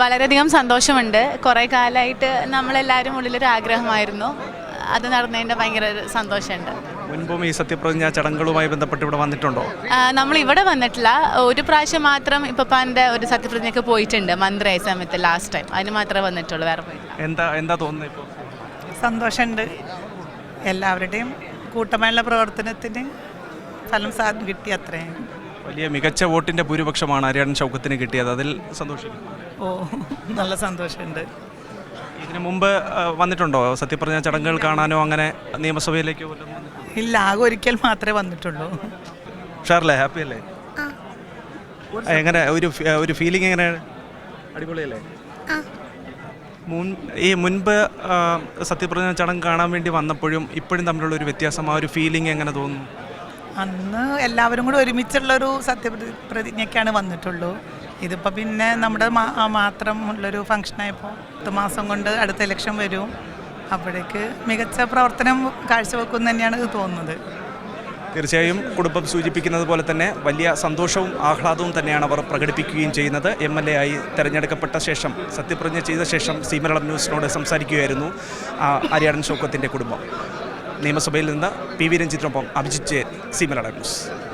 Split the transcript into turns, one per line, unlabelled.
വളരെയധികം സന്തോഷമുണ്ട്. കുറേ കാലമായിട്ട് നമ്മളെല്ലാവരും ഉള്ളിലൊരു ആഗ്രഹമായിരുന്നു. അത് നടന്നതിന്റെ ഭയങ്കര ഒരു സന്തോഷമുണ്ട്.
മുൻപും ഈ സത്യപ്രതിജ്ഞ ചടങ്ങുകളുമായി ബന്ധപ്പെട്ട് ഇവിടെ വന്നിട്ടുണ്ടോ?
നമ്മൾ ഇവിടെ വന്നിട്ടില്ല. ഒരു പ്രാവശ്യം മാത്രം ഇപ്പപ്പാന്റെ ഒരു സത്യപ്രതിജ്ഞയ്ക്ക് പോയിട്ടുണ്ട്. മന്ത്രിയായ സമയത്ത് ലാസ്റ്റ് ടൈം അതിന് മാത്രമേ വന്നിട്ടുള്ളൂ വേറെ പോയിട്ടില്ല.
എന്താ എന്താ തോന്നുന്നത് ഇപ്പോൾ?
സന്തോഷമുണ്ട്. എല്ലാവരുടെയും കൂട്ടമായുള്ള പ്രവർത്തനത്തിന് ഫലം സാ കിട്ടി അത്രയും.
വലിയ മികച്ച വോട്ടിന്റെ ഭൂരിപക്ഷമാണ് അരിയാടൻ ഷൗക്കത്തിന് കിട്ടിയത്. അതിൽ സന്തോഷിക്കുന്നു.
ഓ നല്ല സന്തോഷമുണ്ട്.
ഇതിനു മുമ്പ് വന്നിട്ടുണ്ടോ? സത്യപ്രതിജ്ഞ ചടങ്ങുകൾ കാണാനോ അങ്ങനെ നിയമസഭയിലേക്ക്?
ഇല്ല ആകെ ഒരിക്കൽ മാത്രമേ വന്നിട്ടുള്ളൂ.
ഉഷാറല്ലേ? ഹാപ്പി അല്ലേ? ആ, എങ്ങനെ ഒരു ഒരു ഫീലിംഗ് എങ്ങനെ? അടിപൊളിയല്ലേ? മുൻ ഈ മുൻപ് സത്യപ്രതിജ്ഞ ചടങ്ങ് കാണാൻ വേണ്ടി വന്നപ്പോഴും ഇപ്പോഴും തമ്മിലുള്ള ഒരു വ്യത്യാസം ആ ഒരു ഫീലിംഗ് എങ്ങനെ തോന്നുന്നു?
അന്ന് എല്ലാവരും കൂടെ ഒരുമിച്ചുള്ളൊരു സത്യപ്രതിജ്ഞയ്ക്കാണ് വന്നിട്ടുള്ളൂ. ഇതിപ്പോൾ പിന്നെ നമ്മുടെ മാത്രം ഉള്ളൊരു ഫംഗ്ഷനായപ്പോൾ പത്ത് മാസം കൊണ്ട് അടുത്ത ഇലക്ഷൻ വരും. അപ്പോഴേക്ക് മികച്ച പ്രവർത്തനം കാഴ്ചവെക്കും തന്നെയാണ് തോന്നുന്നത്.
തീർച്ചയായും കുടുംബം സൂചിപ്പിക്കുന്നത് പോലെ തന്നെ വലിയ സന്തോഷവും ആഹ്ലാദവും തന്നെയാണ് അവർ പ്രകടിപ്പിക്കുകയും ചെയ്യുന്നത്. എം എൽ എ ആയി തെരഞ്ഞെടുക്കപ്പെട്ട ശേഷം സത്യപ്രതിജ്ഞ ചെയ്ത ശേഷം സീമലം ന്യൂസിനോട് സംസാരിക്കുകയായിരുന്നു ആര്യാടൻ ശോക്കത്തിന്റെ കുടുംബം. നിയമസഭയിൽ നിന്ന് പി വി രഞ്ജിത്തിനൊപ്പം അഭിജിത്ത് ജെ സി ന്യൂസ്.